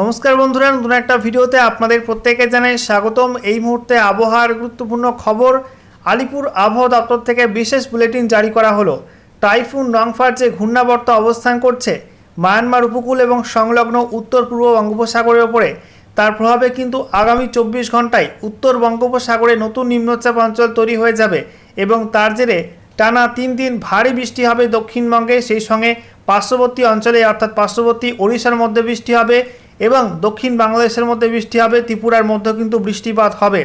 নমস্কার বন্ধুরা, নতুন একটা ভিডিওতে আপনাদের প্রত্যেকে জানাই স্বাগতম। এই মুহূর্তে আবহাওয়ার গুরুত্বপূর্ণ খবর, আলিপুর আবহাওয়া দপ্তর থেকে বিশেষ বুলেটিন জারি করা হলো। টাইফুন, রংফার যে ঘূর্ণাবর্ত অবস্থান করছে, মায়ানমার উপকূল এবং সংলগ্ন উত্তর পূর্ব বঙ্গোপসাগরের ওপরে, তার প্রভাবে কিন্তু আগামী চব্বিশ ঘন্টায় উত্তর বঙ্গোপসাগরে নতুন নিম্নচাপ অঞ্চল তৈরি হয়ে যাবে এবং তার জেরে টানা তিন দিন ভারী বৃষ্টি হবে দক্ষিণবঙ্গে, সেই সঙ্গে পার্শ্ববর্তী অঞ্চলে, অর্থাৎ পার্শ্ববর্তী ওড়িশার মধ্যে বৃষ্টি হবে এবং দক্ষিণ বাংলাদেশের মধ্যে বৃষ্টি হবে, ত্রিপুরার মধ্যেও কিন্তু বৃষ্টিপাত হবে।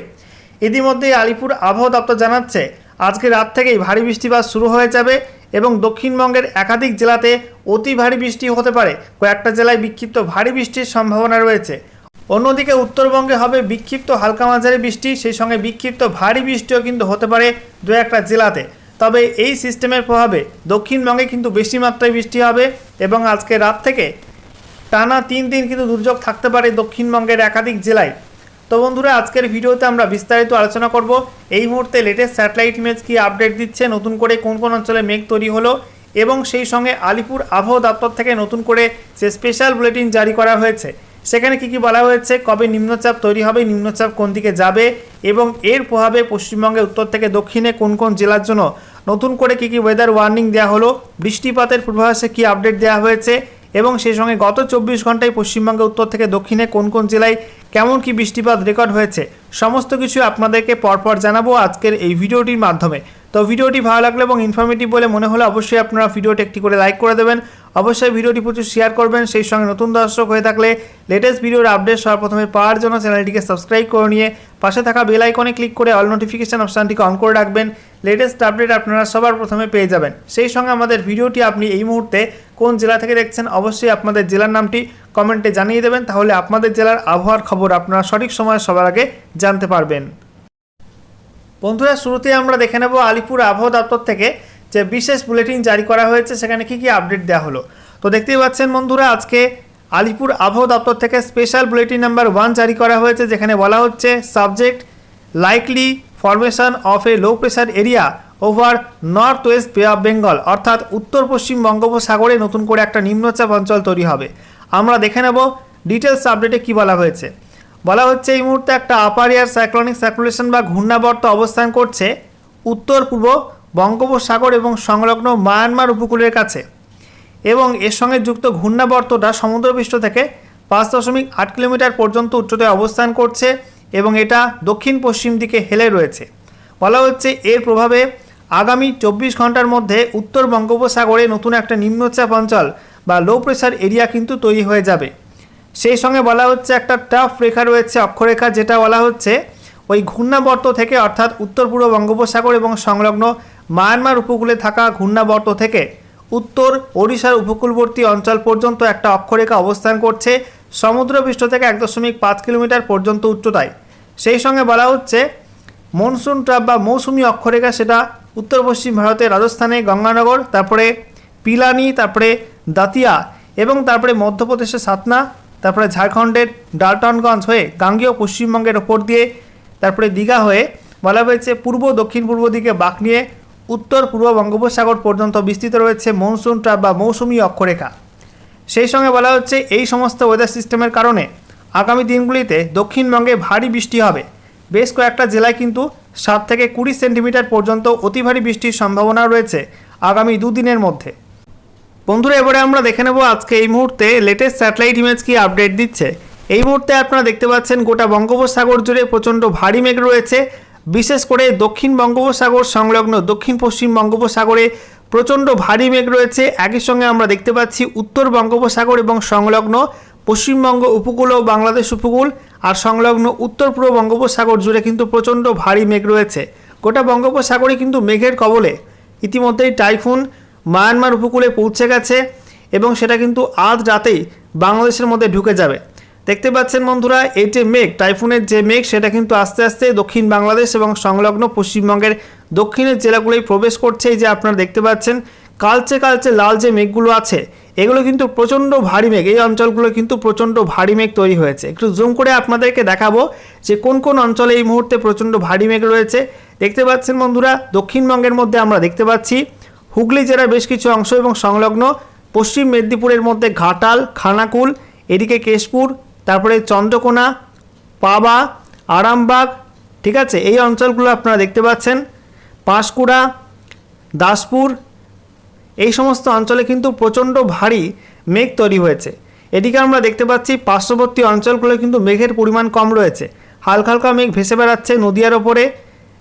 ইতিমধ্যে আলিপুর আবহাওয়া দপ্তর জানাচ্ছে, আজকে রাত থেকেই ভারী বৃষ্টিপাত শুরু হয়ে যাবে এবং দক্ষিণবঙ্গের একাধিক জেলাতে অতি ভারী বৃষ্টি হতে পারে। কয়েকটা জেলায় বিক্ষিপ্ত ভারী বৃষ্টির সম্ভাবনা রয়েছে। অন্যদিকে উত্তরবঙ্গে হবে বিক্ষিপ্ত হালকা মাঝারি বৃষ্টি, সেই সঙ্গে বিক্ষিপ্ত ভারী বৃষ্টিও কিন্তু হতে পারে দু একটা জেলাতে। তবে এই সিস্টেমের প্রভাবে দক্ষিণবঙ্গে কিন্তু বেশি মাত্রায় বৃষ্টি হবে এবং আজকে রাত থেকে টানা তিন দিন কিন্তু দুর্যোগ থাকতে পারে দক্ষিণবঙ্গের একাধিক জেলায়। তো বন্ধুরা, আজকের ভিডিওতে আমরা বিস্তারিত আলোচনা করব। এই মুহূর্তে লেটেস্ট স্যাটেলাইট ইমেজ কি আপডেট দিচ্ছে, নতুন করে কোন কোন অঞ্চলে মেঘ তৈরি হলো এবং সেই সঙ্গে আলিপুর আবহাওয়া দপ্তর থেকে নতুন করে যে স্পেশাল বুলেটিন জারি করা হয়েছে, সেখানে কি কি বলা হয়েছে, কবে নিম্নচাপ তৈরি হবে, নিম্নচাপ কোন দিকে যাবে এবং এর প্রভাবে পশ্চিমবঙ্গের উত্তর থেকে দক্ষিণে কোন কোন জেলার জন্য নতুন করে কি কি ওয়েদার ওয়ার্নিং দেওয়া হলো, বৃষ্টিপাতের পূর্বাভাসে কি আপডেট দেওয়া হয়েছে এবং সেই সঙ্গে গত চব্বিশ ঘন্টায় পশ্চিমবঙ্গের উত্তর থেকে দক্ষিণে কোন কোন জেলায় কেমন কি বৃষ্টিপাত রেকর্ড হয়েছে, সমস্ত কিছু আপনাদেরকে পরপর জানাব আজকের এই ভিডিওটির মাধ্যমে। তো ভিডিওটি ভালো লাগল এবং ইনফরমেটিভ বলে মনে হলে অবশ্যই আপনারা ভিডিওটি একটি করে লাইক করে দেবেন। অবশ্যই ভিডিওটি প্রচুর শেয়ার করবেন। সেই সঙ্গে নতুন দর্শক হয়ে থাকলে লেটেস্ট ভিডিওর আপডেট সবার প্রথমে পাওয়ার জন্য চ্যানেলটিকে সাবস্ক্রাইব করে নিয়ে পাশে থাকা বেল আইকনে ক্লিক করে অল নোটিফিকেশান অপশানটিকে অন করে রাখবেন। লেটেস্ট আপডেট আপনারা সবার প্রথমে পেয়ে যাবেন। সেই সঙ্গে আমাদের ভিডিওটি আপনি এই মুহূর্তে কোন জেলা থেকে দেখছেন অবশ্যই আপনাদের জেলার নামটি কমেন্টে জানিয়ে দেবেন, তাহলে আপনাদের জেলার আবহাওয়ার খবর আপনারা সঠিক সময়ে সবার আগে জানতে পারবেন। বন্ধুরা শুরুতে আমরা দেখে নেব আলিপুর আবহাওয়া দপ্তর থেকে যে বিশেষ বুলেটিন জারি করা হয়েছে, সেখানে কি কি আপডেট দেওয়া হলো। তো দেখতেই পাচ্ছেন বন্ধুরা, আজকে আলিপুর আবহাওয়া দপ্তর থেকে স্পেশাল বুলেটিন নাম্বার ওয়ান জারি করা হয়েছে, যেখানে বলা হচ্ছে subject likely formation of a low pressure area over north west Bay of Bengal অর্থাৎ উত্তর পশ্চিম বঙ্গোপসাগরে নতুন করে একটা নিম্নচাপ অঞ্চল তৈরি হবে। আমরা দেখে নেব ডিটেলস আপডেটে কি বলা হয়েছে। বলা হচ্ছে এই মুহূর্তে একটা আপার এয়ার সাইক্লনিক সার্কুলেশন বা ঘূর্ণাবর্ত অবস্থান করছে উত্তর পূর্ব বঙ্গোপসাগর এবং সংলগ্ন মায়ানমার উপকূলের কাছে। এবং এর সঙ্গে যুক্ত ঘূর্ণাবর্তটা সমুদ্রপৃষ্ঠ থেকে পাঁচ দশমিক আট কিলোমিটার পর্যন্ত উচ্চতায় অবস্থান করছে এবং এটা দক্ষিণ পশ্চিম দিকে হেলে রয়েছে। বলা হচ্ছে এর প্রভাবে আগামী চব্বিশ ঘণ্টার মধ্যে উত্তর বঙ্গোপসাগরে নতুন একটা নিম্নচাপ অঞ্চল বা লো প্রেশার এরিয়া কিন্তু তৈরি হয়ে যাবে। সেই সঙ্গে বলা হচ্ছে একটা টাফ রেখা রয়েছে, অক্ষরেখা, যেটা বলা হচ্ছে ওই ঘূর্ণাবর্ত থেকে, অর্থাৎ উত্তর পূর্ব বঙ্গোপসাগর এবং সংলগ্ন মায়ানমার উপকূলে থাকা ঘূর্ণাবর্ত থেকে উত্তর ওড়িশার উপকূলবর্তী অঞ্চল পর্যন্ত একটা অক্ষরেখা অবস্থান করছে সমুদ্রপৃষ্ঠ থেকে এক দশমিক পাঁচ কিলোমিটার পর্যন্ত উচ্চতায়। সেই সঙ্গে বলা হচ্ছে, মনসুন ট্রাপ বা মৌসুমি অক্ষরেখা সেটা উত্তর পশ্চিম ভারতের রাজস্থানে গঙ্গানগর, তারপরে পিলানি, তারপরে দাতিয়া এবং তারপরে মধ্যপ্রদেশের সাতনা, তারপরে ঝাড়খণ্ডের ডালটনগঞ্জ হয়ে গাঙ্গেয় পশ্চিমবঙ্গের ওপর দিয়ে, তারপরে দীঘা হয়ে বলা হয়েছে পূর্ব, দক্ষিণ পূর্ব দিকে বাঁক নিয়ে উত্তর পূর্ব বঙ্গোপসাগর পর্যন্ত বিস্তৃত রয়েছে মনসুন ট্রাপ বা মৌসুমি অক্ষরেখা। সেই সঙ্গে বলা হচ্ছে, এই সমস্ত ওয়েদার সিস্টেমের কারণে আগামী দিনগুলিতে দক্ষিণবঙ্গে ভারী বৃষ্টি হবে। বেশ কয়েকটা জেলায় কিন্তু সাত থেকে কুড়ি সেন্টিমিটার পর্যন্ত অতি ভারী বৃষ্টির সম্ভাবনা রয়েছে আগামী দুদিনের মধ্যে। বন্ধুরা, এবারে আমরা দেখে নেব আজকে এই মুহূর্তে লেটেস্ট স্যাটেলাইট ইমেজ কি আপডেট দিচ্ছে। এই মুহূর্তে আপনারা দেখতে পাচ্ছেন গোটা বঙ্গোপসাগর জুড়ে প্রচণ্ড ভারী মেঘ রয়েছে। বিশেষ করে দক্ষিণ বঙ্গোপসাগর সংলগ্ন দক্ষিণ পশ্চিম বঙ্গোপসাগরে প্রচণ্ড ভারী মেঘ রয়েছে। একই সঙ্গে আমরা দেখতে পাচ্ছি উত্তর বঙ্গোপসাগর এবং সংলগ্ন পশ্চিমবঙ্গ উপকূল ও বাংলাদেশ উপকূল আর সংলগ্ন উত্তর পূর্ব বঙ্গোপসাগর জুড়ে কিন্তু প্রচণ্ড ভারী মেঘ রয়েছে। গোটা বঙ্গোপসাগরে কিন্তু মেঘের কবলে। ইতিমধ্যেই টাইফুন মায়ানমার উপকূলে পৌঁছে গেছে এবং সেটা কিন্তু আজ রাতেই বাংলাদেশের মধ্যে ঢুকে যাবে। দেখতে পাচ্ছেন বন্ধুরা, এই যে মেঘ, টাইফুনের যে মেঘ, সেটা কিন্তু আস্তে আস্তে দক্ষিণ বাংলাদেশ এবং সংলগ্ন পশ্চিমবঙ্গের দক্ষিণের জেলাগুলোই প্রবেশ করছে। এই যে আপনারা দেখতে পাচ্ছেন, কালচে কালচে লাল যে মেঘগুলো আছে এগুলো কিন্তু প্রচণ্ড ভারী মেঘ। এই অঞ্চলগুলো কিন্তু প্রচণ্ড ভারী মেঘ তৈরি হয়েছে। একটু জুম করে আপনাদেরকে দেখাবো যে কোন কোন অঞ্চলে এই মুহূর্তে প্রচণ্ড ভারী মেঘ রয়েছে। দেখতে পাচ্ছেন বন্ধুরা, দক্ষিণবঙ্গের মধ্যে আমরা দেখতে পাচ্ছি হুগলি জেলার বেশ কিছু অংশ এবং সংলগ্ন পশ্চিম মেদিনীপুরের মধ্যে ঘাটাল, খানাকুল, এদিকে কেশপুর, তারপরে চন্দ্রকোনা, পাবা, আরামবাগ, ঠিক আছে? এই অঞ্চলগুলো আপনারা দেখতে পাচ্ছেন। পাঁশকুড়া, দাসপুর এই সমস্ত অঞ্চলে কিন্তু প্রচণ্ড ভারী মেঘ তৈরি হয়েছে। এদিকে আমরা দেখতে পাচ্ছি পার্শ্ববর্তী অঞ্চলগুলো কিন্তু মেঘের পরিমাণ কম রয়েছে। হালকা হালকা মেঘ ভেসে বেড়াচ্ছে নদিয়ার ওপরে।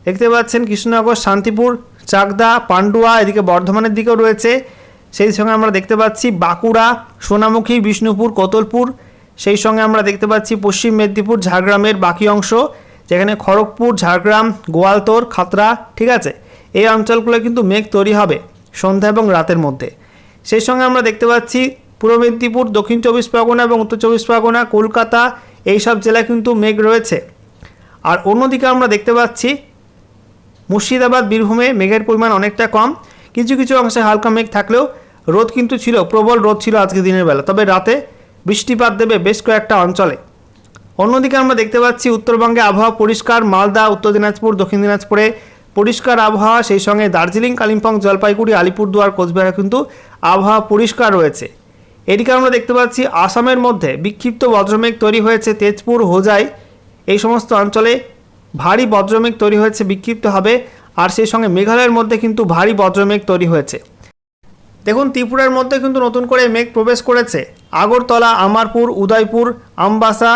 দেখতে পাচ্ছেন কৃষ্ণনগর, শান্তিপুর, চাকদা, পান্ডুয়া, এদিকে বর্ধমানের দিকেও রয়েছে। সেই সঙ্গে আমরা দেখতে পাচ্ছি বাঁকুড়া, সোনামুখী, বিষ্ণুপুর, কোতলপুর। সেই সঙ্গে আমরা দেখতে পাচ্ছি পশ্চিম মেদিনীপুর, ঝাড়গ্রামের বাকি অংশ, যেখানে খড়গপুর, ঝাড়গ্রাম, গোয়ালতোর, খাতড়া, ঠিক আছে? এই অঞ্চলগুলো কিন্তু মেঘ তৈরি হবে। সন্ধ্যা এবং রাতের মধ্যে। সেই সঙ্গে আমরা দেখতে পাচ্ছি পূর্ব মেদিনীপুর, দক্ষিণ চব্বিশ পরগনা এবং উত্তর চব্বিশ পরগনা, কলকাতা এই সব জেলায় কিন্তু মেঘ রয়েছে। আর অন্যদিকে আমরা দেখতে পাচ্ছি মুর্শিদাবাদ, বীরভূমে মেঘের পরিমাণ অনেকটা কম। কিছু কিছু অংশে হালকা মেঘ থাকলেও রোদ কিন্তু ছিল, প্রবল রোদ ছিল আজকে দিনের বেলা। তবে রাতে বৃষ্টিপাত দেবে বেশ কয়েকটা অঞ্চলে। অন্যদিকে আমরা দেখতে পাচ্ছি উত্তরবঙ্গে আবহাওয়া পরিষ্কার, মালদা, উত্তর দিনাজপুর, দক্ষিণ দিনাজপুরে পরিষ্কার আবহাওয়া, সেই সঙ্গে দার্জিলিং, কালিম্পং, জলপাইগুড়ি, আলিপুরদুয়ার, কোচবিহারে কিন্তু আবহাওয়া পরিষ্কার রয়েছে। এদিকে আমরা দেখতে পাচ্ছি আসামের মধ্যে বিক্ষিপ্ত বজ্রমেঘ তৈরি হয়েছে তেজপুর, হোজাই, এই সমস্ত অঞ্চলে ভারী বজ্রমেঘ তৈরি হয়েছে, বিক্ষিপ্ত হবে, আর সেই সঙ্গে মেঘালয়ের মধ্যে কিন্তু ভারী বজ্রমেঘ তৈরি হয়েছে। দেখুন, ত্রিপুরার মধ্যে কিন্তু নতুন করে মেঘ প্রবেশ করেছে। আগরতলা, আমারপুর, উদয়পুর, আমবাসা,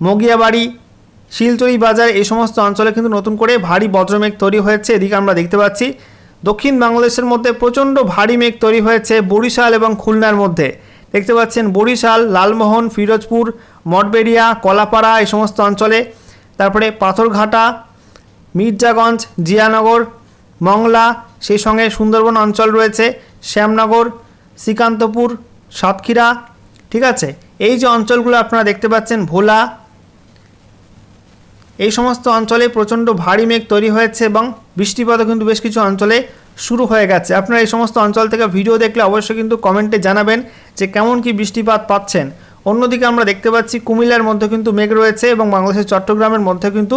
মগিয়াবাড়ি শিলচরি বাজার এই সমস্ত অঞ্চলে কিন্তু নতুন করে ভারী বজ্রমেঘ তৈরি হয়েছে। এদিকে আমরা দেখতে পাচ্ছি, দক্ষিণ বাংলাদেশের মধ্যে প্রচণ্ড ভারী মেঘ তৈরি হয়েছে বরিশাল এবং খুলনার মধ্যে। দেখতে পাচ্ছেন বরিশাল, লালমোহন, ফিরোজপুর, মঠবেড়িয়া, কলাপাড়া এই সমস্ত অঞ্চলে। তারপরে পাথরঘাটা, মির্জাগঞ্জ, জিয়ানগর, মংলা, সেই সঙ্গে সুন্দরবন অঞ্চল রয়েছে, শ্যামনগর, শ্রীকান্তপুর, সাতক্ষীরা, ঠিক আছে? এই যে অঞ্চলগুলো আপনারা দেখতে পাচ্ছেন, ভোলা এই সমস্ত অঞ্চলে প্রচণ্ড ভারী মেঘ তৈরি হয়েছে এবং বৃষ্টিপাতও কিন্তু বেশ কিছু অঞ্চলে শুরু হয়ে গেছে। আপনারা এই সমস্ত অঞ্চল থেকে ভিডিও দেখলে অবশ্যই কিন্তু কমেন্টে জানাবেন যে কেমন কি বৃষ্টিপাত পাচ্ছেন। অন্যদিকে আমরা দেখতে পাচ্ছি কুমিল্লার মধ্যে কিন্তু মেঘ রয়েছে এবং বাংলাদেশের চট্টগ্রামের মধ্যে কিন্তু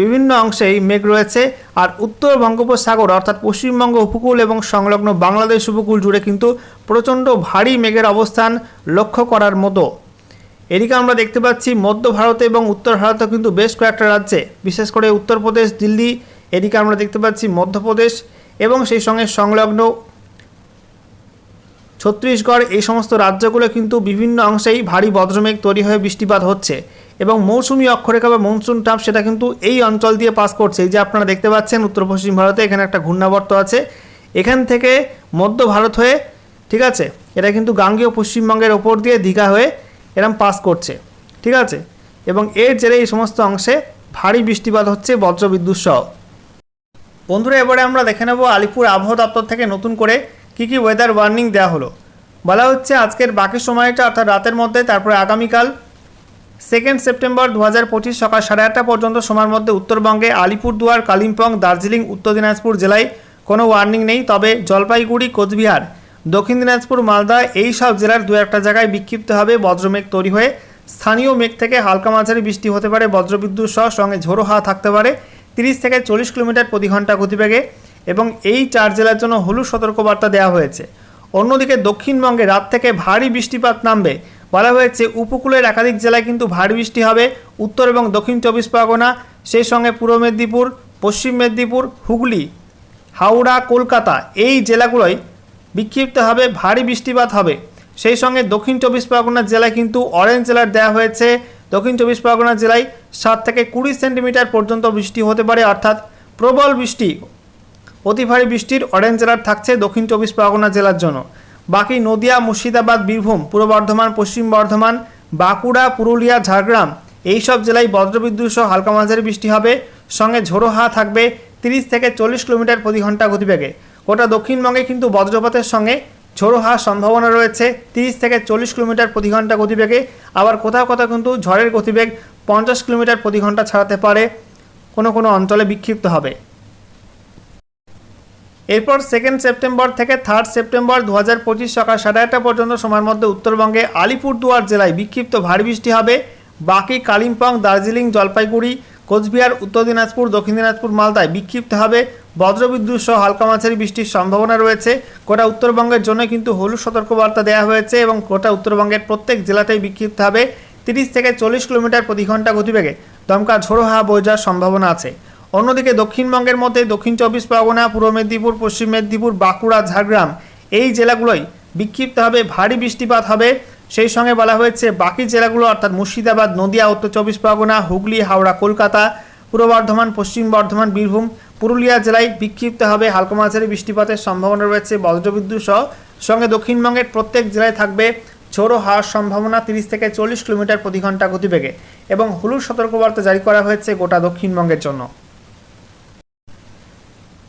বিভিন্ন অংশেই মেঘ রয়েছে। আর উত্তর বঙ্গোপসাগর অর্থাৎ পশ্চিমবঙ্গ উপকূল এবং সংলগ্ন বাংলাদেশ উপকূল জুড়ে কিন্তু প্রচণ্ড ভারী মেঘের অবস্থান লক্ষ্য করার মতো। এদিকে আমরা দেখতে পাচ্ছি মধ্য ভারতে এবং উত্তর ভারতে কিন্তু বেশ কয়েকটা রাজ্যে, বিশেষ করে উত্তরপ্রদেশ দিল্লি, এদিকে আমরা দেখতে পাচ্ছি মধ্যপ্রদেশ এবং সেই সঙ্গে সংলগ্ন ছত্তিশগড়, এই সমস্ত রাজ্যগুলো কিন্তু বিভিন্ন অংশেই ভারী বজ্রমেঘ তৈরি হয়ে বৃষ্টিপাত হচ্ছে এবং মৌসুমি অক্ষরেখা বা মনসুন টাপ সেটা কিন্তু এই অঞ্চল দিয়ে পাস করছে। যে আপনারা দেখতে পাচ্ছেন, উত্তর পশ্চিম ভারতে এখানে একটা ঘূর্ণাবর্ত আছে। এখান থেকে মধ্য ভারত হয়ে, ঠিক আছে, এটা কিন্তু গাঙ্গেয় পশ্চিমবঙ্গের ওপর দিয়ে দীঘা হয়ে এরম পাস করছে, ঠিক আছে? এবং এর জেরে এই সমস্ত অংশে ভারী বৃষ্টিপাত হচ্ছে বজ্রবিদ্যুৎ সহ। বন্ধুরা, এবারে আমরা দেখে নেব আলিপুর আবহাওয়া দপ্তর থেকে নতুন করে কি কি ওয়েদার ওয়ার্নিং দেওয়া হলো। বলা হচ্ছে আজকের বাকি সময়টা অর্থাৎ রাতের মধ্যে, তারপরে আগামীকাল সেকেন্ড সেপ্টেম্বর দু হাজার পঁচিশ সকাল সাড়ে আটটা পর্যন্ত সময়ের মধ্যে উত্তরবঙ্গে, আলিপুরদুয়ার, কালিম্পং, দার্জিলিং, উত্তর দিনাজপুর জেলায় কোনো ওয়ার্নিং নেই। তবে জলপাইগুড়ি, কোচবিহার দক্ষিণ দিনাজপুর, মালদা এই সব জেলার দু একটা জায়গায় বিক্ষিপ্ত হবে বজ্রমেঘ তৈরি হয়ে। স্থানীয় মেঘ থেকে হালকা মাঝারি বৃষ্টি হতে পারে, বজ্রবিদ্যুৎ সহ সঙ্গে ঝোড়ো হাওয়া থাকতে পারে। তিরিশ থেকে চল্লিশ কিলোমিটার প্রতি ঘণ্টা গতিবেগে এবং এই চার জেলার জন্য হলুদ সতর্কবার্তা দেওয়া হয়েছে। অন্যদিকে দক্ষিণবঙ্গে রাত থেকে ভারী বৃষ্টিপাত নামবে। বলা হয়েছে, উপকূলের একাধিক জেলায় কিন্তু ভারী বৃষ্টি হবে। উত্তর এবং দক্ষিণ চব্বিশ পরগনা, সেই সঙ্গে পূর্ব মেদিনীপুর, পশ্চিম মেদিনীপুর, হুগলি, হাওড়া, কলকাতা এই জেলাগুলোয় বিক্ষিপ্তভাবে ভারী বৃষ্টিপাত হবে। সেই সঙ্গে দক্ষিণ চব্বিশ পরগনা জেলায় কিন্তু অরেঞ্জ অ্যালার্ট দেওয়া হয়েছে। দক্ষিণ চব্বিশ পরগনা জেলায় সাত থেকে কুড়ি সেন্টিমিটার পর্যন্ত বৃষ্টি হতে পারে, অর্থাৎ প্রবল বৃষ্টি, অতি ভারী বৃষ্টির অরেঞ্জ অ্যালার্ট থাকছে দক্ষিণ চব্বিশ পরগনা জেলার জন্য। বাকি নদিয়া, মুর্শিদাবাদ, বীরভূম, পূর্ব বর্ধমান, পশ্চিম বর্ধমান, বাঁকুড়া, পুরুলিয়া, ঝাড়গ্রাম এই সব জেলায় বজ্রবিদ্যুৎ সহ হালকা মাঝারি বৃষ্টি হবে। সঙ্গে ঝোড়ো হাওয়া থাকবে তিরিশ থেকে চল্লিশ কিলোমিটার প্রতি ঘণ্টা গতিবেগে। গোটা দক্ষিণবঙ্গে কিন্তু বজ্রপাতের সঙ্গে ঝোড়ো হাওয়ার সম্ভাবনা রয়েছে। তিরিশ থেকে চল্লিশ কিলোমিটার প্রতি ঘণ্টা গতিবেগে। আবার কোথাও কোথাও কিন্তু ঝড়ের গতিবেগ পঞ্চাশ কিলোমিটার প্রতি ঘণ্টা ছাড়াতে পারে। কোনো কোনো অঞ্চলে বিক্ষিপ্ত হবে। এরপর সেকেন্ড সেপ্টেম্বর থেকে থার্ড সেপ্টেম্বর দু হাজার পঁচিশ সকাল সাড়ে আটটা পর্যন্ত সময়ের মধ্যে উত্তরবঙ্গে আলিপুরদুয়ার জেলায় বিক্ষিপ্ত ভারী বৃষ্টি হবে। বাকি কালিম্পং, দার্জিলিং, জলপাইগুড়ি, কোচবিহার, উত্তর দিনাজপুর, দক্ষিণ দিনাজপুর, মালদায় বিক্ষিপ্ত হবে। বজ্রবিদ্যুৎ সহ হালকা মাঝারি বৃষ্টির সম্ভাবনা রয়েছে। গোটা উত্তরবঙ্গের জন্য কিন্তু হলুদ সতর্কবার্তা দেওয়া হয়েছে এবং গোটা উত্তরবঙ্গের প্রত্যেক জেলাতেই বিক্ষিপ্ত হবে তিরিশ থেকে চল্লিশ কিলোমিটার প্রতি ঘণ্টা গতিবেগে দমকা ঝোড়ো হাওয়া বয়ে যাওয়ার সম্ভাবনা আছে। অন্যদিকে দক্ষিণবঙ্গের মধ্যে দক্ষিণ চব্বিশ পরগনা, পূর্ব মেদিনীপুর, পশ্চিম মেদিনীপুর, বাঁকুড়া, ঝাড়গ্রাম এই জেলাগুলোই বিক্ষিপ্তভাবে ভারী বৃষ্টিপাত হবে। সেই সঙ্গে বলা হয়েছে বাকি জেলাগুলো অর্থাৎ মুর্শিদাবাদ, নদিয়া, উত্তর চব্বিশ পরগনা, হুগলি, হাওড়া, কলকাতা, পূর্ব বর্ধমান, পশ্চিম বর্ধমান, বীরভূম পুরুলিয়া জেলায় বিক্ষিপ্ত হবে হালকা মাঝারি বৃষ্টিপাতের সম্ভাবনা রয়েছে। বজ্রবিদ্যুৎ সহ সঙ্গে দক্ষিণবঙ্গের প্রত্যেক জেলায় থাকবে ঝোড়ো হাওয়ার সম্ভাবনা তিরিশ থেকে চল্লিশ কিলোমিটার প্রতি ঘণ্টা গতিবেগে এবং হলুদ সতর্কবার্তা জারি করা হয়েছে গোটা দক্ষিণবঙ্গের জন্য।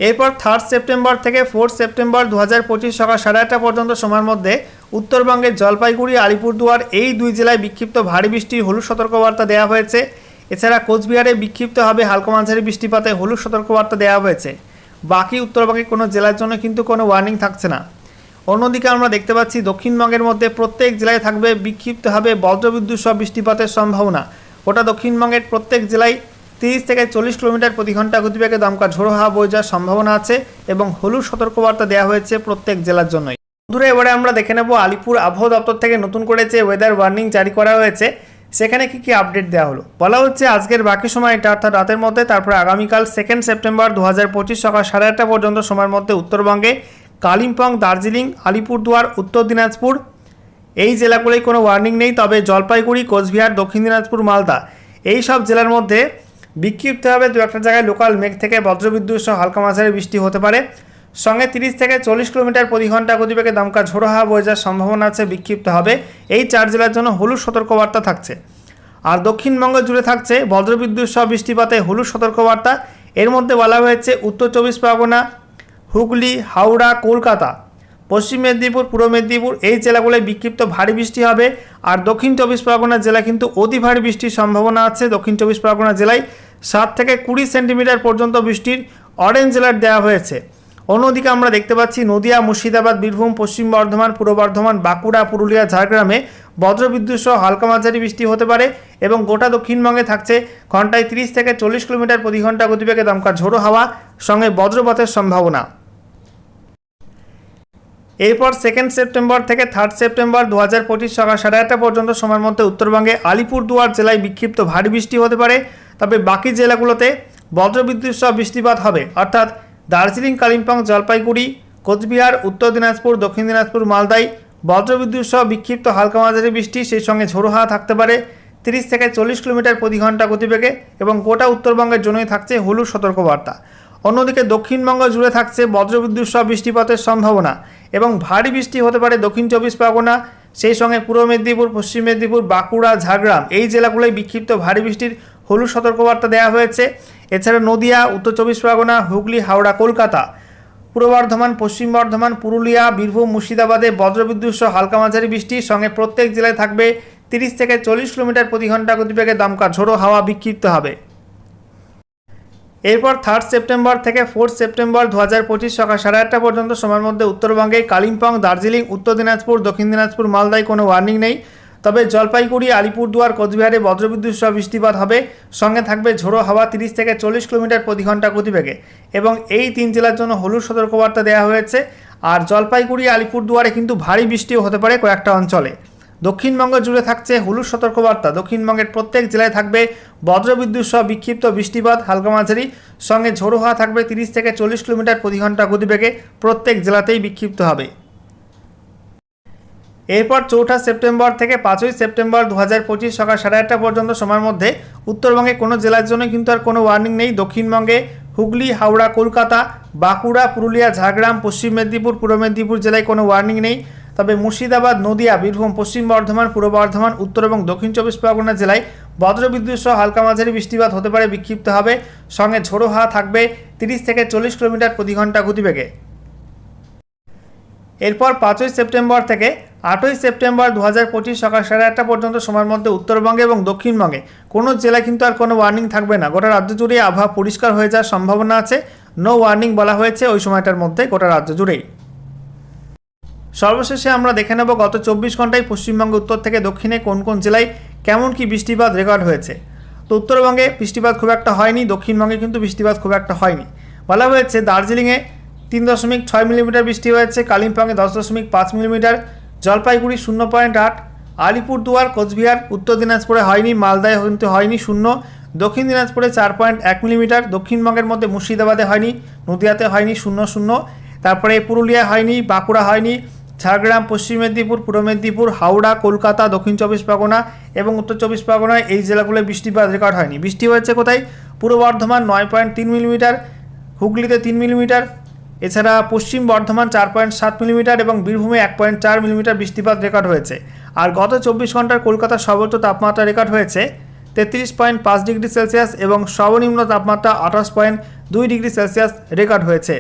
এরপর থার্ড সেপ্টেম্বর থেকে ফোর্থ সেপ্টেম্বর দু হাজার পঁচিশ সকাল সাড়ে আটটা পর্যন্ত সময়ের মধ্যে উত্তরবঙ্গের জলপাইগুড়ি, আলিপুরদুয়ার এই দুই জেলায় বিক্ষিপ্ত ভারী বৃষ্টির হলুদ সতর্কবার্তা দেওয়া হয়েছে। এছাড়া কোচবিহারে বিক্ষিপ্ত হবে হালকা মাঝারি বৃষ্টিপাতে হলুদ সতর্কবার্তা দেওয়া হয়েছে। বাকি উত্তরবঙ্গের কোনো জেলার জন্য কিন্তু কোনো ওয়ার্নিং থাকছে না। অন্যদিকে আমরা দেখতে পাচ্ছি, দক্ষিণবঙ্গের মধ্যে প্রত্যেক জেলায় থাকবে বিক্ষিপ্ত হবে বজ্রবিদ্যুৎ সহ বৃষ্টিপাতের সম্ভাবনা। গোটা দক্ষিণবঙ্গের প্রত্যেক জেলায় তিরিশ থেকে চল্লিশ কিলোমিটার প্রতি ঘণ্টা গতিবেগে দমকা ঝোড়ো হাওয়া বয়ে যাওয়ার সম্ভাবনা আছে এবং হলুদ সতর্কবার্তা দেওয়া হয়েছে প্রত্যেক জেলার জন্যই। দূরে এবারে আমরা দেখে নেব আলিপুর আবহাওয়া দপ্তর থেকে নতুন করে যে ওয়েদার ওয়ার্নিং জারি করা হয়েছে। সেখানে কি কি আপডেট দেওয়া হলো? বলা হচ্ছে আজকের বাকি সময়টা অর্থাৎ রাতের মধ্যে, তারপরে আগামীকাল সেকেন্ড সেপ্টেম্বর দু হাজার পঁচিশ সকাল সাড়ে আটটা পর্যন্ত সময়ের মধ্যে উত্তরবঙ্গে কালিম্পং, দার্জিলিং, আলিপুরদুয়ার, উত্তর দিনাজপুর, এই জেলাগুলোই কোনো ওয়ার্নিং নেই। তবে জলপাইগুড়ি, কোচবিহার, দক্ষিণ দিনাজপুর, মালদা, এই সব জেলার মধ্যে বিক্ষিপ্তভাবে দু একটা জায়গায় লোকাল মেঘ থেকে বজ্রবিদ্যুৎ সহ হালকা মাঝারি বৃষ্টি হতে পারে। সঙ্গে তিরিশ থেকে চল্লিশ কিলোমিটার প্রতি ঘণ্টা গতিবেগে দমকা ঝোড়ো হাওয়া বয়ে যাওয়ার সম্ভাবনা আছে, বিক্ষিপ্ত হবে। এই চার জেলার জন্য হলুদ সতর্কবার্তা থাকছে। আর দক্ষিণবঙ্গ জুড়ে থাকছে বজ্রবিদ্যুৎ সহ বৃষ্টিপাতে হলুদ সতর্কবার্তা। এর মধ্যে বলা হয়েছে উত্তর চব্বিশ পরগনা, হুগলি, হাওড়া, কলকাতা, পশ্চিম মেদিনীপুর, পূর্ব মেদিনীপুর এই জেলাগুলোয় বিক্ষিপ্ত ভারী বৃষ্টি হবে। আর দক্ষিণ চব্বিশ পরগনা জেলা কিন্তু অতি ভারী বৃষ্টির সম্ভাবনা আছে। দক্ষিণ চব্বিশ পরগনা জেলায় সাত থেকে কুড়ি সেন্টিমিটার পর্যন্ত বৃষ্টির অরেঞ্জ জেলার দেওয়া হয়েছে। অন্যদিকে আমরা দেখতে পাচ্ছি নদিয়া, মুর্শিদাবাদ, বীরভূম, পশ্চিম বর্ধমান, পূর্ব বর্ধমান, বাঁকুড়া, পুরুলিয়া, ঝাড়গ্রামে বজ্রবিদ্যুৎ সহ হালকা মাঝারি বৃষ্টি হতে পারে এবং গোটা দক্ষিণবঙ্গে থাকছে ঘন্টায় তিরিশ থেকে চল্লিশ কিলোমিটার প্রতি ঘণ্টা গতিবেগে দমকা ঝোড়ো হাওয়া, সঙ্গে বজ্রপাতের সম্ভাবনা। এরপর সেকেন্ড সেপ্টেম্বর থেকে থার্ড সেপ্টেম্বর দু হাজার পঁচিশ সকাল সাড়ে আটটা পর্যন্ত সময়ের মধ্যে উত্তরবঙ্গে আলিপুরদুয়ার জেলায় বিক্ষিপ্ত ভারী বৃষ্টি হতে পারে। তবে বাকি জেলাগুলোতে বজ্রবিদ্যুৎ সহ বৃষ্টিপাত হবে। অর্থাৎ দার্জিলিং, কালিম্পং, জলপাইগুড়ি, কোচবিহার, উত্তর দিনাজপুর, দক্ষিণ দিনাজপুর মালদায় বজ্রবিদ্যুৎ সহ বিক্ষিপ্ত হালকা মাঝারি বৃষ্টি, সেই সঙ্গে ঝোড়ো হাওয়া থাকতে পারে। তিরিশ থেকে চল্লিশ কিলোমিটার প্রতি ঘণ্টা গতিবেগে এবং গোটা উত্তরবঙ্গের জন্যই থাকছে হলুদ সতর্কবার্তা। অন্যদিকে দক্ষিণবঙ্গ জুড়ে থাকছে বজ্রবিদ্যুৎ সহ বৃষ্টিপাতের সম্ভাবনা এবং ভারী বৃষ্টি হতে পারে দক্ষিণ চব্বিশ পরগনা সেই সঙ্গে পূর্ব মেদিনীপুর, পশ্চিম মেদিনীপুর, বাঁকুড়া, ঝাড়গ্রাম এই জেলাগুলোয় বিক্ষিপ্ত ভারী বৃষ্টির হলুদ সতর্কবার্তা দেওয়া হয়েছে। এছাড়া নদিয়া, উত্তর চব্বিশ পরগনা, হুগলি, হাওড়া, কলকাতা, পূর্ব বর্ধমান, পশ্চিম বর্ধমান, পুরুলিয়া, বীরভূম, মুর্শিদাবাদে বজ্রবিদ্যুৎ সহ হালকা মাঝারি বৃষ্টির সঙ্গে প্রত্যেক জেলায় থাকবে তিরিশ থেকে চল্লিশ কিলোমিটার প্রতি ঘণ্টা গতিবেগে দমকা ঝোড়ো হাওয়া বিক্ষিপ্ত হবে। এরপর থার্ড সেপ্টেম্বর থেকে ফোর্থ সেপ্টেম্বর দু হাজার পঁচিশ সকাল সাড়ে আটটা পর্যন্ত সময়ের মধ্যে উত্তরবঙ্গে কালিম্পং, দার্জিলিং, উত্তর দিনাজপুর, দক্ষিণ দিনাজপুর, মালদায় কোনো ওয়ার্নিং নেই। তবে জলপাইগুড়ি, আলিপুরদুয়ার, কোচবিহারে বজ্রবিদ্যুৎ সহ বৃষ্টিপাত হবে। সঙ্গে থাকবে ঝোড়ো হাওয়া তিরিশ থেকে চল্লিশ কিলোমিটার প্রতি ঘণ্টা গতিবেগে। এবং এই তিন জেলার জন্য হলুদ সতর্কবার্তা দেওয়া হয়েছে। আর জলপাইগুড়ি, আলিপুরদুয়ারে কিন্তু ভারী বৃষ্টিও হতে পারে কয়েকটা অঞ্চলে। দক্ষিণবঙ্গ জুড়ে থাকছে হলুদ সতর্কবার্তা। দক্ষিণবঙ্গের প্রত্যেক জেলায় থাকবে বজ্রবিদ্যুৎ সহ বিক্ষিপ্ত বৃষ্টিপাত হালকা মাঝারি, সঙ্গে ঝোড়ো হাওয়া থাকবে তিরিশ থেকে চল্লিশ কিলোমিটার প্রতি ঘণ্টা গতিবেগে। প্রত্যেক জেলাতেই বিক্ষিপ্ত হবে। এরপর চৌঠা সেপ্টেম্বর থেকে পাঁচই সেপ্টেম্বর দু হাজার পঁচিশ সকাল সাড়ে আটটা পর্যন্ত সময়ের মধ্যে উত্তরবঙ্গে কোনো জেলার জন্য কিন্তু আর কোনো ওয়ার্নিং নেই। দক্ষিণবঙ্গে হুগলি, হাওড়া, কলকাতা, বাঁকুড়া, পুরুলিয়া, ঝাড়গ্রাম, পশ্চিম মেদিনীপুর, পূর্ব মেদিনীপুর জেলায় কোনো ওয়ার্নিং নেই। তবে মুর্শিদাবাদ, নদিয়া, বীরভূম, পশ্চিম বর্ধমান, পূর্ব বর্ধমান, উত্তর এবং দক্ষিণ চব্বিশ পরগনা জেলায় বজ্রবিদ্যুৎ সহ হালকা মাঝারি বৃষ্টিপাত হতে পারে, বিক্ষিপ্ত হবে। সঙ্গে ঝোড়ো হাওয়া থাকবে তিরিশ থেকে চল্লিশ কিলোমিটার প্রতি ঘণ্টা গতিবেগে। এরপর পাঁচই সেপ্টেম্বর থেকে আটই সেপ্টেম্বর দু হাজার পঁচিশ সকাল সাড়ে আটটা পর্যন্ত সময়ের মধ্যে উত্তরবঙ্গে এবং দক্ষিণবঙ্গে। কোনো জেলায় কিন্তু আর কোনো ওয়ার্নিং থাকবে না। গোটা রাজ্য জুড়ে আবহাওয়া পরিষ্কার হয়ে যাওয়ার সম্ভাবনা আছে। নো ওয়ার্নিং বলা হয়েছে ওই সময়টার মধ্যে গোটা রাজ্য জুড়েই। সর্বশেষে আমরা দেখে নেব গত চব্বিশ ঘন্টায় পশ্চিমবঙ্গ উত্তর থেকে দক্ষিণে কোন কোন জেলায় কেমন কি বৃষ্টিপাত রেকর্ড হয়েছে? তো উত্তরবঙ্গে বৃষ্টিপাত খুব একটা হয়নি, দক্ষিণবঙ্গে কিন্তু বৃষ্টিপাত খুব একটা হয়নি। বলা হয়েছে দার্জিলিংয়ে তিন দশমিক ছয় মিলিমিটার বৃষ্টি হয়েছে, কালিম্পংয়ে দশ দশমিক পাঁচ মিলিমিটার, জলপাইগুড়ি শূন্য পয়েন্ট আট, আলিপুরদুয়ার, কোচবিহার, উত্তর দিনাজপুরে হয়নি, মালদায় কিন্তু হয়নি শূন্য, দক্ষিণ দিনাজপুরে চার পয়েন্ট এক মিলিমিটার, দক্ষিণবঙ্গের মধ্যে মুর্শিদাবাদে হয়নি, নদিয়াতে হয়নি শূন্য শূন্য, তারপরে পুরুলিয়া হয়নি, বাঁকুড়া হয়নি ঝাড়গ্রাম, পশ্চিম মেদিনীপুর, পূর্ব মেদিনীপুর, হাওড়া, কলকাতা, দক্ষিণ চব্বিশ পরগনা এবং উত্তর চব্বিশ পরগনায় এই জেলাগুলোয় বৃষ্টিপাত রেকর্ড হয়নি। বৃষ্টি হয়েছে কোথায়? পূর্ব বর্ধমান নয় পয়েন্ট তিন মিলিমিটার, হুগলিতে তিন মিলিমিটার, এছাড়া পশ্চিম বর্ধমান চার পয়েন্ট সাত মিলিমিটার এবং বীরভূমে এক পয়েন্ট চার মিলিমিটার বৃষ্টিপাত রেকর্ড হয়েছে। আর গত চব্বিশ ঘণ্টার কলকাতার সর্বোচ্চ তাপমাত্রা রেকর্ড হয়েছে তেত্রিশ পয়েন্ট পাঁচ ডিগ্রি সেলসিয়াস এবং সর্বনিম্ন তাপমাত্রা আঠাশ পয়েন্ট দুই ডিগ্রি সেলসিয়াস রেকর্ড হয়েছে।